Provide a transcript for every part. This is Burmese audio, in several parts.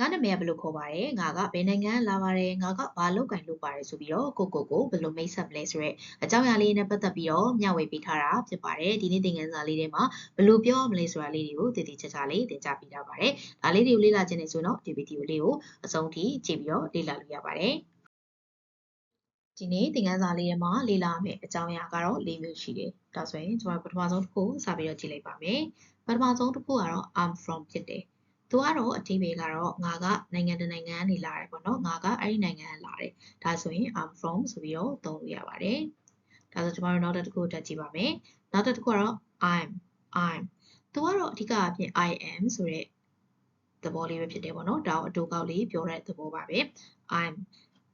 ငါနာမည်ကဘယ်လိုခေါ်ပါလဲငါကဘယ်နိုင်ငံလာပါတယ်ငါကဘာလုပ်ကင်လုပ်ပါတယ်ဆိုပြီးတော့ကိုကိုကိုဘယ်လိုမိတ်ဆက်မလဲဆိုတော့အကြောင်းအရာလေးနဲ့ပတ်သက်ပြီးတော့မျှဝေပေးထားတာဖြစ်ပါတယ်ဒီနေ့သင်ခန်းစာလေးထဲမှာဘယ်လိုပြောမလဲဆိုတာလေးတွေကိုတည်တည်ချာချာလေးသင်ကြားပေးထားပါတယ်ဒါလေးတွေကိုလေ့လာခြင်းနဲ့ဆိုတော့ဒီဗီဒီယိုလေးကိုအဆုံးထိကြည့်ပြီးတော့လေ့လာလို့ရပါတယ်ဒီနေ့သင်ခန်းစာလေးထဲမှာလေ့လာမယ့်အကြောင်းအရာကတော့၄မျိုးရှိတယ်။ဒါဆိုရင်ကျွန်တော်ပထမဆုံးတစ်ခုစပြီးတော့ကြည့်လိုက်ပါမယ်။ပထမဆုံးတစ်ခုကတော့ I'm from ဖြစ်တယ်။ သူကတော့အတိပ္ပယ်ကတော့ငါကနိုင်ငံတနိုင်ငံကနေလာတယ်ပေါ့နော်ငါကအဲ့ဒီနိုင်ငံကလာတယ်ဒါဆိုရင် I'm from ဆိုပြီးတော့သုံးလို့ရပါတယ်ဒါဆိုကျွန်တော်တို့နောက်တစ်ခုတက်ကြည့်ပါမယ်နောက်တစ်ခုကတော့ I'm I'm သူကတော့အဓိကအပြင် I am ဆိုတဲ့သဘောလေးပဲဖြစ်တယ်ပေါ့နော်ဒါကိုအတူကောက်လေးပြောတဲ့သဘောပါပဲ I'm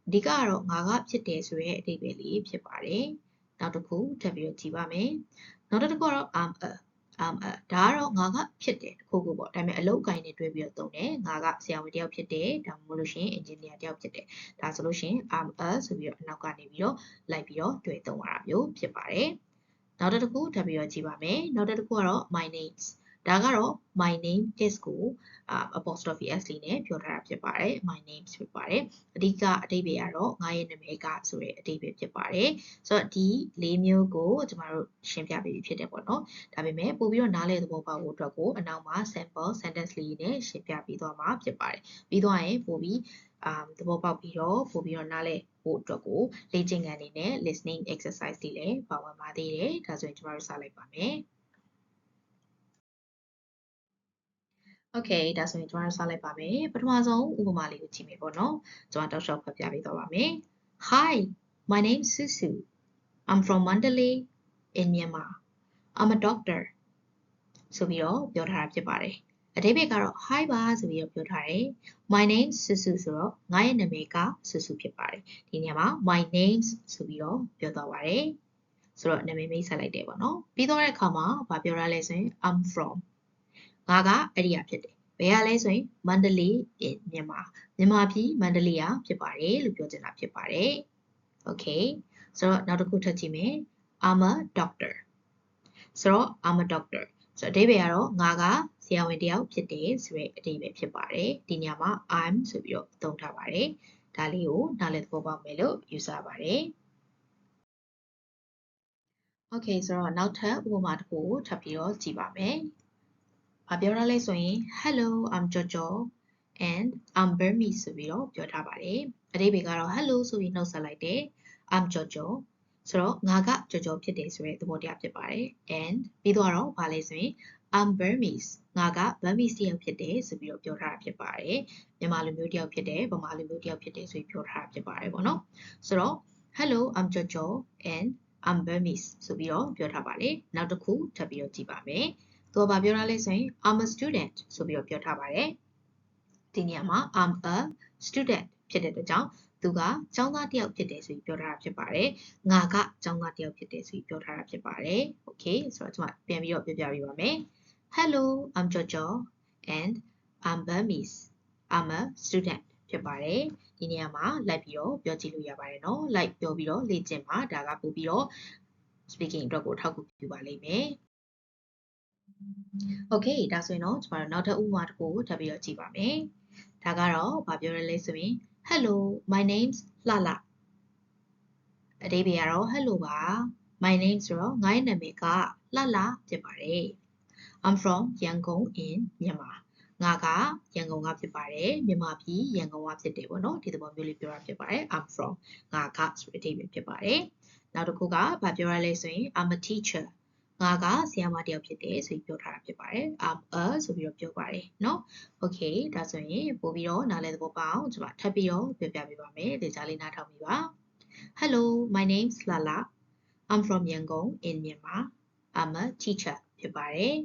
အဓိကကတော့ငါကဖြစ်တယ်ဆိုရဲ့အဓိပ္ပာယ်လေးဖြစ်ပါတယ်နောက်တစ်ခုထပ်ပြီးတော့ကြည့်ပါမယ်နောက်တစ်ခုကတော့ I'm a um ဒါကတော့ငါကဖြစ်တယ်တစ်ခုခုပေါ့ဒါပေမဲ့အလုပ်ကိုင်းနေတွဲပြီးတော့သုံးတယ်ငါကဆရာဝန်တယောက်ဖြစ်တယ်ဒါမှမဟုတ်လို့ရှိရင် engineer တယောက်ဖြစ်တယ်ဒါဆိုလို့ရှိရင် I'm a ဆိုပြီးတော့အနောက်ကနေပြီးတော့လိုက်ပြီးတော့တွဲသုံးရတာမျိုးဖြစ်ပါတယ်နောက်တစ်ခုထပ်ပြီးတော့ကြည့်ပါမယ်နောက်တစ်ခုကတော့ my names ဒါကတော့ my name is ကို apostrophe s လေးနဲ့ပြောထားတာဖြစ်ပါတယ် my name ဖြစ်ပါတယ်အဓိကအဓိပ္ပာယ်ကတော့ငါရဲ့နာမည်ကဆိုတဲ့အဓိပ္ပာယ်ဖြစ်ပါတယ်ဆိုတော့ဒီလေးမျိုးကိုကျမတို့ရှင်းပြပေးပြီးဖြစ်တယ်ပေါ့နော်ဒါပေမဲ့ပို့ပြီးတော့နားလည်သဘောပေါက်ဖို့အတွက်ကိုအနောက်မှာ sample sentence လေးနဲ့ရှင်းပြပေးသွားမှာဖြစ်ပါတယ်ပြီးတော့ရင်ပို့ပြီးအာသဘောပေါက်ပြီးတော့ပို့ပြီးတော့နားလည်ဖို့အတွက်ကိုလေ့ကျင့်ခန်းအနေနဲ့ listening exercise တွေလည်းပါဝင်ပါသေးတယ်ဒါဆိုရင်ကျမတို့စလိုက်ပါမယ် Okay ဒါဆိုရင်ကျွန်တော်စလိုက်ပါမယ်ပထမဆုံးဥပမာလေးကိုကြည့်မယ်ပေါ့နော်ကျွန်တော်တောက်လျှောက်ဖတ်ပြပေးသွားပါမယ် Hi my name is Susu I'm from Mandalay in Myanmar I'm a doctor ဆိုပြီးတော့ပြောထားတာဖြစ်ပါတယ်အဓိပ္ပာယ်ကတော့ hi ပါဆိုပြီးတော့ပြောထားတယ် my name is Susu ဆိုတော့ငါရဲ့နာမည်က Susu ဖြစ်ပါတယ်ဒီနေရာမှာ my names ဆိုပြီးတော့ပြောသွားပါတယ်ဆိုတော့နာမည်မိတ်ဆက်လိုက်တယ်ပေါ့နော်ပြီးတော့တဲ့အခါမှာဗာပြောရလဲဆိုရင် I'm from ငါကအဲ့ဒီကဖြစ်တယ်ဘယ်ကလဲဆိုရင်မန္တလေး in မြန်မာမြန်မာပြည်မန္တလေးကဖြစ်ပါတယ်လို့ပြောချင်တာဖြစ်ပါတယ် okay ဆိုတော့နောက်တစ်ခုထပ်ကြည့်မယ် I'm a doctor ဆိုတော့ I'm a doctor ဆိုတော့အဓိပ္ပာယ်ကတော့ငါကဆရာဝန်တယောက်ဖြစ်တယ်ဆိုတဲ့အဓိပ္ပာယ်ဖြစ်ပါတယ်ဒီနေရာမှာ I'm ဆိုပြီးတော့သုံးထားပါတယ်ဒါလေးကိုနားလည်သဘောပေါက်မယ်လို့ယူဆပါတယ် Okay ဆိုတော့နောက်ထပ်ဥပမာတစ်ခုကိုထပ်ပြီးတော့ကြည့်ပါမယ်။ ဘာပြောရလဲဆိုရင် Hello I'm Jojo and I'm Burmese ဆိုပြီးတော့ပြောထားပါတယ်။အဓိပ္ပာယ်ကတော့ Hello ဆိုပြီးနှုတ်ဆက်လိုက်တယ်။ I'm Jojo ဆိုတော့ငါက Jojo ဖြစ်တယ်ဆိုတဲ့သဘောတရားဖြစ်ပါတယ်။ and ပြီးတော့တော့ဘာလဲဆိုရင် I'm Burmese ငါက Burmese တယောက်ဖြစ်တယ်ဆိုပြီးတော့ပြောထားတာဖြစ်ပါတယ်။မြန်မာလူမျိုးတယောက်ဖြစ်တယ်ဗမာလူမျိုးတယောက်ဖြစ်တယ်ဆိုပြီးပြောထားတာဖြစ်ပါတယ်ပေါ့နော်။ဆိုတော့ Hello I'm Jojo and I'm Burmese ဆိုပြီးတော့ပြောထားပါတယ်။နောက်တစ်ခုထပ်ပြီးတော့ကြည့်ပါမယ်။ သူကဘာပြောတာလဲဆိုရင် I'm a student ဆိုပြီးတော့ပြောထားပါတယ်ဒီနေရာမှာ I'm a student ဖြစ်တဲ့အတွက်ကြောင့်သူကကျောင်းသားတစ်ယောက်ဖြစ်တယ်ဆိုပြီးပြောထားတာဖြစ်ပါတယ်ငါကကျောင်းသားတစ်ယောက်ဖြစ်တယ်ဆိုပြီးပြောထားတာဖြစ်ပါတယ် okay ဆိုတော့ကျွန်မပြန်ပြီးတော့ပြောပြပေးပါမယ် Hello I'm Jojo and I'm Burmese I'm a student ဖြစ်ပါတယ်ဒီနေရာမှာလိုက်ပြီးတော့ပြောကြည့်လို့ရပါတယ်เนาะလိုက်ပြောပြီးတော့လေ့ကျင့်ပါဒါကပို့ပြီးတော့ speaking အတွက်ကိုထောက်ကူပြုပါလိမ့်မယ် Okay ဒါဆိုရင်တော့ကျမတို့နောက်ထပ်ဥပမာတစ်ခုကိုထပ်ပြီးတော့ကြည့်ပါမယ်။ဒါကတော့ဘာပြောရလဲဆိုရင် Hello my name's Lala အဓိပ္ပာယ်ကတော့ Hello ပါ my name ဆိုတော့ငါ့ရဲ့နာမည်က Lala ဖြစ်ပါတယ် I'm from Yangon in Myanmar ငါကရန်ကုန်ကဖြစ်ပါတယ်မြန်မာပြည်ရန်ကုန်ကဖြစ်တယ်ပေါ့နော်ဒီသဘောမျိုးလေးပြောတာဖြစ်ပါတယ် I'm from ငါကဆိုတဲ့အဓိပ္ပာယ်ဖြစ်ပါတယ်နောက်တစ်ခုကဘာပြောရလဲဆိုရင် I'm a teacher ငါကဆီယမတယောက်ဖြစ်တယ်ဆိုပြီးပြောထားတာဖြစ်ပါတယ် I'm a ဆိုပြီးတော့ပြောပါတယ်เนาะ okay ဒါဆိုရင်ပို့ပြီးတော့နားလည်သဘောပေါက်ကျွန်မထပ်ပြီးတော့ပြောပြပေးပါမယ်ဒီကြားလေးနားထောင်ပြီးပါ Hello my name's Lala I'm from Yangon in Myanmar I'm a teacher ဖြစ်ပါတယ်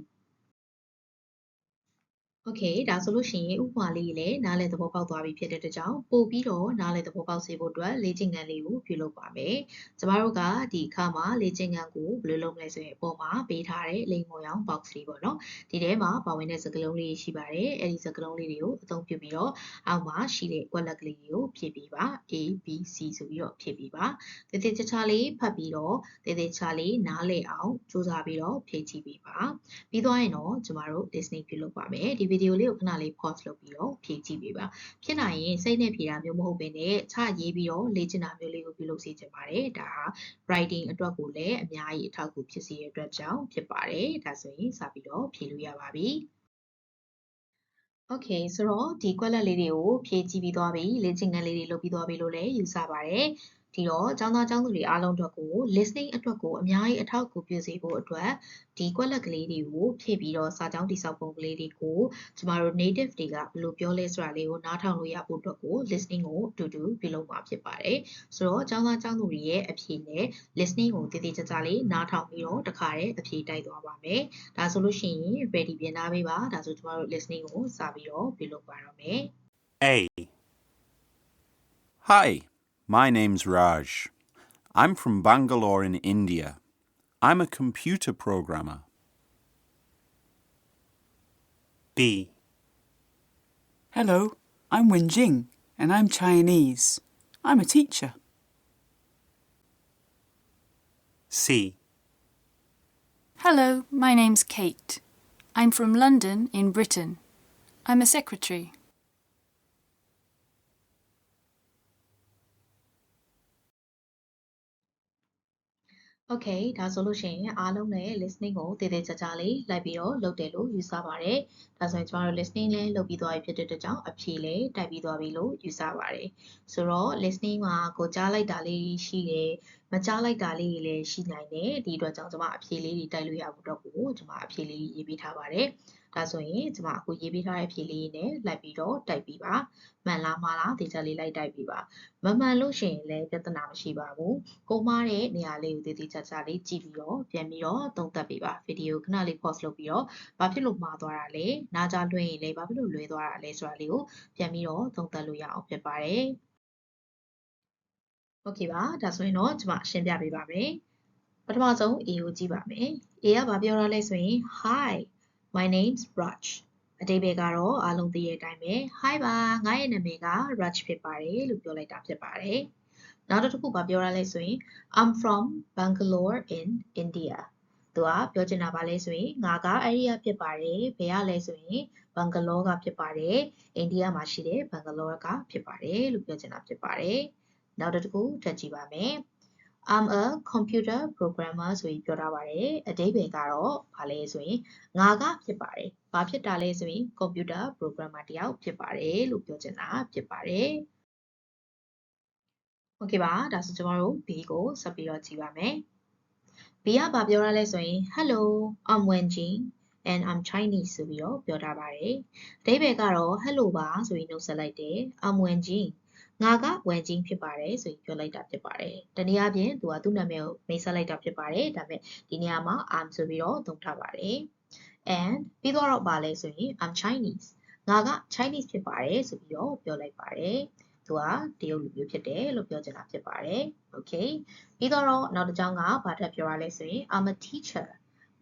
Okay ဒါဆိုလို့ရှိရင်ဥပမာလေးလည်းနားလည်သဘောပေါက်သွားပြီဖြစ်တဲ့အတွက်ကြောင့်ပို့ပြီးတော့နားလည်သဘောပေါက်စေဖို့အတွက်လေ့ကျင့်ခန်းလေးကိုပြုလုပ်ပါမယ်။ကျမတို့ကဒီအခါမှာလေ့ကျင့်ခန်းကိုဘယ်လိုလုပ်မလဲဆိုရင်အပေါ်မှာပေးထားတဲ့လိမ်မော်ရောင် box လေးပေါ့နော်။ဒီထဲမှာပါဝင်တဲ့စကားလုံးလေးရှိပါတယ်။အဲဒီစကားလုံးလေးတွေကိုအသုံးပြုပြီးတော့အောက်မှာရှိတဲ့ကွက်လက်ကလေးတွေကိုဖြည့်ပေးပါ A B C ဆိုပြီးတော့ဖြည့်ပေးပါ။တည်တည်ချာချာလေးဖတ်ပြီးတော့တည်တည်ချာလေးနားလည်အောင်စူးစမ်းပြီးတော့ဖြည့်ကြည့်ပေးပါ။ပြီးသွားရင်တော့ကျမတို့ listening ပြုလုပ်ပါမယ်။ဒီဗီဒီယိုလေးကိုခဏလေး pause လုပ်ပြီးတော့ဖြည့်ကြည့်ပေးပါဖြစ်နိုင်ရင်စိတ်နဲ့ဖြေတာမျိုးမဟုတ်ဘဲနဲ့ချရေးပြီးတော့လေ့ကျင့်တာမျိုးလေးကိုပြုလုပ်စေချင်ပါတယ်ဒါဟာ writing အတွက်ကိုလည်းအများကြီးအထောက်အကူဖြစ်စေတဲ့အတွက်ကြောင့်ဖြစ်ပါတယ်ဒါဆိုရင်စပြီးတော့ဖြည့်လို့ရပါပြီ Okay ဆိုတော့ဒီကွက်လက်လေးတွေကိုဖြည့်ကြည့်ပြီးသွားပြီလေ့ကျင့်ခန်းလေးတွေလုပ်ပြီးသွားပြီလို့လည်းယူဆပါတယ် ဒီတော့ကျောင်းသားကျောင်းသူတွေအားလုံးအတွက်ကို listening အတွက်ကိုအများကြီးအထောက်အကူပြုစေဖို့အတွက်ဒီကွက်လက်ကလေးတွေကိုဖြည့်ပြီးတော့စာကြောင်းတိဆောက်ပုံကလေးတွေကိုကျမတို့ native တွေကဘယ်လိုပြောလဲဆိုတာလေးကိုနားထောင်လို့ရဖို့အတွက်ကို listening ကိုအတူတူပြုလုပ်မှာဖြစ်ပါတယ်ဆိုတော့ကျောင်းသားကျောင်းသူတွေရဲ့အဖြေနဲ့ listening ကိုတည်တည်ကြကြလေးနားထောင်ပြီးတော့တခါတည်းအဖြေတိုက်သွားပါမယ်ဒါဆိုလို့ရှိရင် ready ပြင်ထားပေးပါဒါဆိုကျမတို့ listening ကိုစပြီးတော့ပြုလုပ်ပါတော့မယ် A. Hi, my name's Raj. I'm from Bangalore in India. I'm a computer programmer. B. Hello, I'm Wen Jing, and I'm Chinese. I'm a teacher. C. Hello, my name's Kate. I'm from London in Britain. I'm a secretary. Okay ဒါဆိုလို့ရှိရင်အားလုံးနဲ့ listening ကိုတည်တည်ကြကြလေးလိုက်ပြီးတော့လုပ်တယ်လို့ယူဆပါတယ်။ဒါဆိုရင်ကျမတို့ listening လည်းလုပ်ပြီးသွားပြီဖြစ်တဲ့အတွက်ကြောင့်အဖြေလည်းတိုက်ပြီးသွားပြီလို့ယူဆပါတယ်။ဆိုတော့ listening မှာကိုကြားလိုက်တာလေးရှိတယ်မကြားလိုက်တာလေးတွေလည်းရှိနိုင်တယ်။ဒီအတွက်ကြောင့်ကျမအဖြေလေးတွေတိုက်လို့ရဖို့တော့ကိုကျမအဖြေလေးရေးပေးထားပါတယ်။ ဒါဆိုရင်ကျမအခုရေးပေးထားတဲ့ဖြေလေးနဲ့လိုက်ပြီးတော့တိုက်ပြီးပါမှန်လားမှားလားဒီချက်လေးလိုက်တိုက်ပြီးပါမမှန်လို့ရှိရင်လည်းပြဿနာမရှိပါဘူးကိုမှားတဲ့နေရာလေးကိုတည်တည်ချာချာလေးကြည့်ပြီးတော့ပြန်ပြီးတော့သုံးသပ်ပေးပါဗီဒီယိုခဏလေး pause လုပ်ပြီးတော့ဘာဖြစ်လို့မှားသွားတာလဲနားကြလွှင့်ရင်လည်းဘာဖြစ်လို့လွဲသွားတာလဲဆိုတာလေးကိုပြန်ပြီးတော့သုံးသပ်လို့ရအောင်ဖြစ်ပါတယ်โอเคပါဒါဆိုရင်တော့ကျမရှင်းပြပေးပါမယ်ပထမဆုံး A ကိုကြည့်ပါမယ် A ကဘာပြောရလဲဆိုရင် hi My name's Raj အတိပ္ပယ်ကတော့အားလုံးသိတဲ့အတိုင်းပဲ Hi ပါငါရဲ့နာမည်က Raj ဖြစ်ပါတယ်လို့ပြောလိုက်တာဖြစ်ပါတယ်နောက်တစ်ခုကပြောရလဲဆိုရင် I'm from Bangalore in India သူကပြောချင်တာပါလဲဆိုရင်ငါကအဲ့ဒီကဖြစ်ပါတယ်ဘယ်ကလဲဆိုရင် Bangalore ကဖြစ်ပါတယ်အိန္ဒိယမှာရှိတဲ့ Bangalore ကဖြစ်ပါတယ်လို့ပြောချင်တာဖြစ်ပါတယ်နောက်တစ်ခုထပ်ကြည့်ပါမယ် I'm a computer programmer ဆိုပြီးပြောထားပါတယ်အဓိပ္ပာယ်ကတော့ဘာလဲဆိုရင်ငါကဖြစ်ပါတယ်ဘာဖြစ်တာလဲဆိုရင် computer programmer တယောက်ဖြစ်ပါတယ်လို့ပြောချင်တာဖြစ်ပါတယ်โอเคပါဒါဆိုကျွန်တော်တို့ B ကိုဆက်ပြီးတော့ကြည့်ပါမယ် B ကဘာပြောရလဲဆိုရင် Hello I'm Wenjing and I'm Chinese ဆိုပြီးတော့ပြောထားပါတယ်အဓိပ္ပာယ်ကတော့ Hello ပါဆိုပြီးနှုတ်ဆက်လိုက်တယ် I'm Wenjing ငါကဝန်ချင်းဖြစ်ပါတယ်ဆိုပြီးပြောလိုက်တာဖြစ်ပါတယ်။တနည်းအားဖြင့်သူကသူ့နာမည်ကိုမိတ်ဆက်လိုက်တာဖြစ်ပါတယ်။ဒါပေမဲ့ဒီနေရာမှာ I'm ဆိုပြီးတော့သုံးထားပါတယ်။ and ပြီးတော့ဗာလဲဆိုရင် I'm Chinese ငါက Chinese ဖြစ်ပါတယ်ဆိုပြီးတော့ပြောလိုက်ပါတယ်။သူကတရုတ်လူမျိုးဖြစ်တယ်လို့ပြောချင်တာဖြစ်ပါတယ်။ Okay ပြီးတော့နောက်တစ်ကြောင်းကဘာထပ်ပြောရလဲဆိုရင် I'm a teacher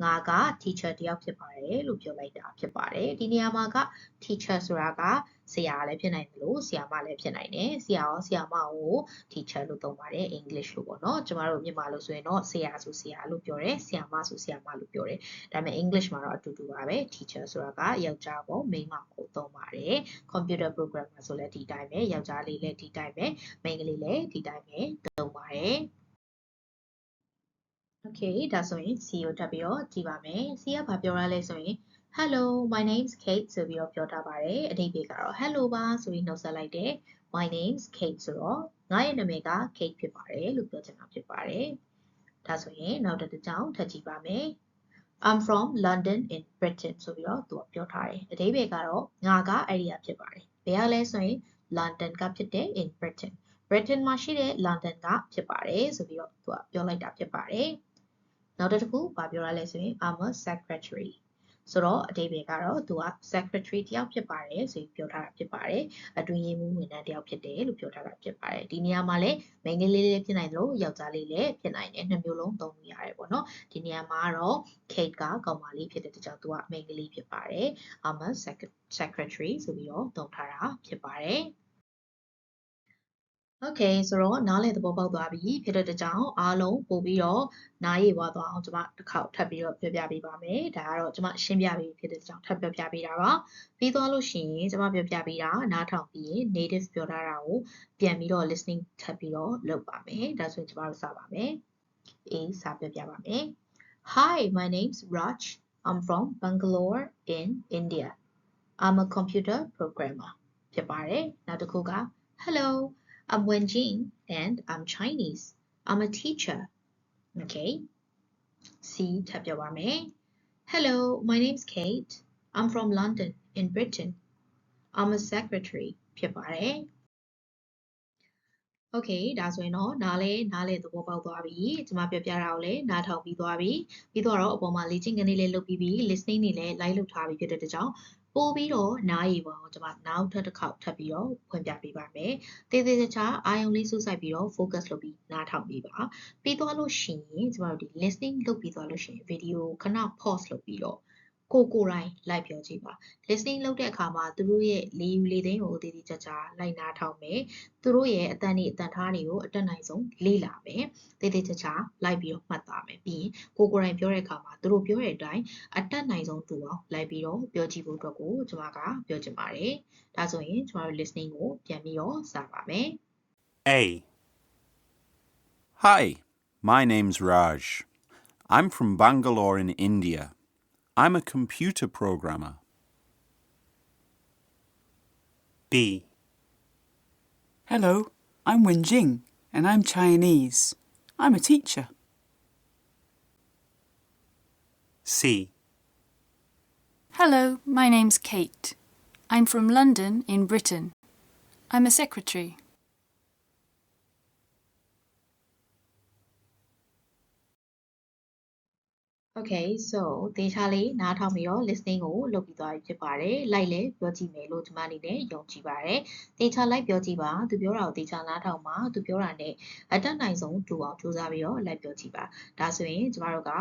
ငါက teacher တယောက်ဖြစ်ပါတယ်လို့ပြောလိုက်တာဖြစ်ပါတယ်ဒီနေရာမှာက teacher ဆိုတာကဆရာလည်းဖြစ်နိုင်တယ်လို့ဆရာမလည်းဖြစ်နိုင်တယ်ဆရာရောဆရာမကို teacher လို့သုံးပါတယ် English လို့ပေါ့နော်ကျမတို့မြန်မာလို့ဆိုရင်တော့ဆရာဆိုဆရာလို့ပြောတယ်ဆရာမဆိုဆရာမလို့ပြောတယ်ဒါပေမဲ့ English မှာတော့အတူတူပါပဲ teacher ဆိုတာကယောက်ျားကိုမိန်းမကိုသုံးပါတယ် computer programmer ဆိုလည်းဒီတိုင်းပဲယောက်ျားလေးလည်းဒီတိုင်းပဲမိန်းကလေးလည်းဒီတိုင်းပဲသုံးပါတယ် Okay ဒါဆိုရင် C ကိုတက်ပြီးတော့ကြည့်ပါမယ် C ကဘာပြောရလဲဆိုရင် Hello my name's Kate ဆိုပြီးတော့ပြောထားပါတယ်အဓိပ္ပာယ်ကတော့ Hello ပါဆိုပြီးနှုတ်ဆက်လိုက်တယ် My name's Kate ဆိုတော့ငါရဲ့နာမည်က Kate ဖြစ်ပါတယ်လို့ပြောချင်တာဖြစ်ပါတယ်ဒါဆိုရင်နောက်တစ်ကြောင်းထပ်ကြည့်ပါမယ် I'm from London in Britain ဆိုပြီးတော့သူကပြောထားတယ်အဓိပ္ပာယ်ကတော့ငါကအဲ့ဒီကဖြစ်ပါတယ်ဘယ်ကလဲဆိုရင် London ကဖြစ်တဲ့ in Britain Britain မှာရှိတဲ့ London ကဖြစ်ပါတယ်ဆိုပြီးတော့သူကပြောလိုက်တာဖြစ်ပါတယ် နောက်တစ်ခုဘာပြောရလဲဆိုရင် I'm a secretary ဆိုတော့အတိပ္ပယ်ကတော့သူက secretary တယောက်ဖြစ်ပါတယ်ဆိုပြီးပြောထားတာဖြစ်ပါတယ်အတွင်းရေးမှူးဝန်ထမ်းတယောက်ဖြစ်တယ်လို့ပြောထားတာဖြစ်ပါတယ်ဒီနေရာမှာလည်းမိန်းကလေးလေးဖြစ်နိုင်တယ်လို့ယောက်ျားလေးလည်းဖြစ်နိုင်တယ်နှစ်မျိုးလုံးသုံးလို့ရတယ်ပေါ့နော်ဒီနေရာမှာတော့ Kate ကကောင်မလေးဖြစ်တဲ့တကြောင်သူကမိန်းကလေးဖြစ်ပါတယ် I'm a secretary ဆိုပြီးတော့သုံးထားတာဖြစ်ပါတယ် Okay ဆိုတော့နားလည်သဘောပေါက်သွားပြီဖြစ်တဲ့အတွက်ကြောင့်အားလုံးပို့ပြီးတော့နားရည်ဝသွားအောင်ကျွန်မတစ်ခေါက်ထပ်ပြီးတော့ပြောပြပေးပါမယ်ဒါကတော့ကျွန်မရှင်းပြပေးဖြစ်တဲ့အတွက်ကြောင့်ထပ်ပြောပြပေးတာပါပြီးသွားလို့ရှိရင်ကျွန်မပြောပြပေးတာနားထောင်ပြီးရင် native ပြောထားတာကိုပြန်ပြီးတော့ listening ထပ်ပြီးတော့လုပ်ပါမယ်ဒါဆိုရင်ကျွန်မတို့စပါမယ်အေးစာပြောပြပါမယ် Hi my name's Raj I'm from Bangalore in India I'm a computer programmer ဖြစ်ပါတယ်နောက်တစ်ခုက Hello I'm Wenjing and I'm Chinese. I'm a teacher. Okay. C ထပ်ပြောပါမယ် Hello, my name's Kate. I'm from London in Britain. I'm a secretary ဖြစ်ပါတယ် Okay ဒါဆိုရင်တော့နားလဲနားလဲသဘောပေါက်သွားပြီကျွန်မပြောပြတာကိုလည်းနားထောင်ပြီးသွားပြီပြီးတော့အပေါ်မှာလေ့ကျင့်ခန်းလေးလည်းလုပ်ပြီးပြီ listening တွေလည်း live လုပ်ထားပြီးဖြစ်တဲ့အတွက်ကြောင့်ပို့ပြီးတော့နားရည်ပေါ်ကျွန်မနောက်ထပ်တစ်ခေါက်ထပ်ပြီးတော့ဖွင့်ပြပေးပါမယ်။တေးသေးချာအာယုံလေးစူးစိုက်ပြီးတော့ focus လုပ်ပြီးနားထောင်ပြီးပါ။ပြီးသွားလို့ရှိရင်ကျွန်တော်တို့ဒီ listening လုပ်ပြီးသွားလို့ရှိရင် video ခဏ pause လုပ်ပြီးတော့ ကိုကိုယ်တိုင်လိုက်ပြောကြည့်ပါ listening လုပ်တဲ့အခါမှာသူတို့ရဲ့လေးယူလေးသိန်းကိုတည်တည်ကြကြလိုက်နားထောင်မယ်သူတို့ရဲ့အတန်တွေအတန်ထားတွေကိုအတက်နိုင်ဆုံးလေ့လာမယ်တည်တည်ကြကြလိုက်ပြီးတော့မှတ်သားမယ်ပြီးရင်ကိုကိုယ်တိုင်ပြောတဲ့အခါမှာသူတို့ပြောတဲ့အတိုင်းအတက်နိုင်ဆုံးတူအောင်လိုက်ပြီးတော့ပြောကြည့်ဖို့အတွက်ကိုကျွန်မကပြောချင်ပါတယ်ဒါဆိုရင်ကျွန်တော်တို့ listening ကိုပြန်ပြီးတော့စပါမယ် A. Hi, my name's Raj. I'm from Bangalore in India. I'm a computer programmer. B. Hello, I'm Wenjing, and I'm Chinese. I'm a teacher. C. Hello, my name's Kate. I'm from London in Britain. I'm a secretary. Okay so တေချာလေးနားထောင်ပြီးတော့ listening ကိုလုပ်ပြီးသွားပြီဖြစ်ပါတယ်။ like လည်းပြောကြည့်မယ်လို့ကျွန်မအနေနဲ့ယုံကြည်ပါတယ်။တေချာ like ပြောကြည့်ပါ။သူပြောတာကိုတေချာနားထောင်ပါ။သူပြောတာနဲ့အတက်နိုင်ဆုံးတူအောင်ကြိုးစားပြီးတော့ like ပြောကြည့်ပါ။ဒါဆိုရင်ကျမတို့က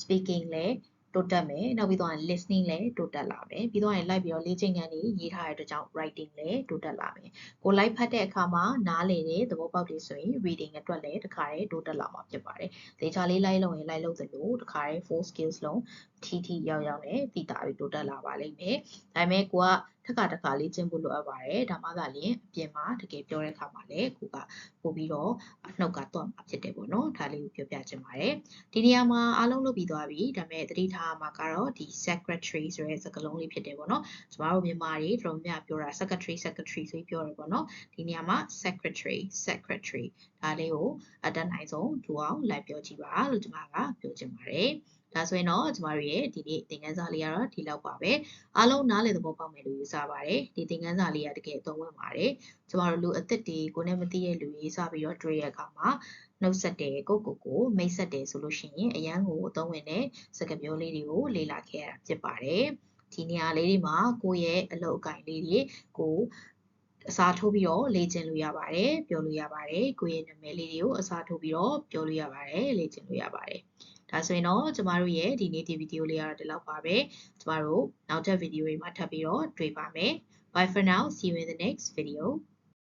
speaking လည်း တိုးတက်မယ်။နောက်ပြီးတော့ listening လည်းတိုးတက်လာမယ်။ပြီးတော့ရင် like ပြီးတော့လေ့ကျင့်ခန်းတွေရေးထားတဲ့အတွက်ကြောင့် writing လည်းတိုးတက်လာမယ်။ကို like ဖတ်တဲ့အခါမှာနားလည်တဲ့သဘောပေါက်တွေဆိုရင် reading အတွက်လည်းတစ်ခါတည်းတိုးတက်လာမှာဖြစ်ပါတယ်။ဒေချာလေး like လုပ်ရင် like လုပ်သလိုတစ်ခါတည်း full skills လုံး ထိထိရောက်ရောက်နဲ့တည်တာပြီးတိုးတက်လာပါလိမ့်မယ်။ဒါပေမဲ့ကိုကထက်ကတခါလေးကျင့်ဖို့လိုအပ်ပါတယ်။ဒါမှသာလျှင်အပြင်မှာတကယ်ပြောတဲ့အခါမှာလည်းကိုကပို့ပြီးတော့နှုတ်ကတော့မှာဖြစ်တယ်ပေါ့နော်။ဒါလေးကိုပြောပြချင်ပါတယ်။ဒီနေရာမှာအားလုံးလုပ်ပြီးသွားပြီ။ဒါပေမဲ့သတိထားမှာကတော့ဒီ secretary ဆိုတဲ့စကားလုံးလေးဖြစ်တယ်ပေါ့နော်။ကျမတို့မြန်မာတွေတော်တော်များပြောတာ secretary secretary ဆိုပြီးပြောတယ်ပေါ့နော်။ဒီနေရာမှာ secretary secretary ဒါလေးကိုအတတ်နိုင်ဆုံးထူအောင်လိုက်ပြောကြည့်ပါလို့ကျွန်မကပြောချင်ပါတယ်။ ဒါဆိုရင်တော့ကျမတို့ရဲ့ဒီနေ့သင်ခန်းစာလေးကတော့ဒီလောက်ပါပဲအားလုံးနားလည်သဘောပေါက်မယ်လို့ယူဆပါတယ်ဒီသင်ခန်းစာလေးကတကယ်အသုံးဝင်ပါတယ်ကျမတို့လူအသက်တွေကိုနဲ့မသိတဲ့လူတွေစပြီးတော့တွေ့ရအခါမှာနှုတ်ဆက်တယ်ကိုကိုကိုမိတ်ဆက်တယ်ဆိုလို့ရှိရင်အရန်ကိုအသုံးဝင်တဲ့စကားပြောလေးတွေကိုလေ့လာခဲ့ရတာဖြစ်ပါတယ်ဒီနေရာလေးတွေမှာကိုယ့်ရဲ့အလုပ်အကင်လေးတွေကိုအစားထိုးပြီးတော့လေ့ကျင့်လို့ရပါတယ်ပြောလို့ရပါတယ်ကိုယ့်ရဲ့နာမည်လေးတွေကိုအစားထိုးပြီးတော့ပြောလို့ရပါတယ်လေ့ကျင့်လို့ရပါတယ် ဒါဆိုရင်တော့ကျမတို့ရဲ့ဒီနေ့ဒီဗီဒီယိုလေးကတော့ဒီလောက်ပါပဲကျမတို့နောက်ထပ်ဗီဒီယိုတွေမှာထပ်ပြီးတော့တွေ့ပါမယ် bye for now see you in the next video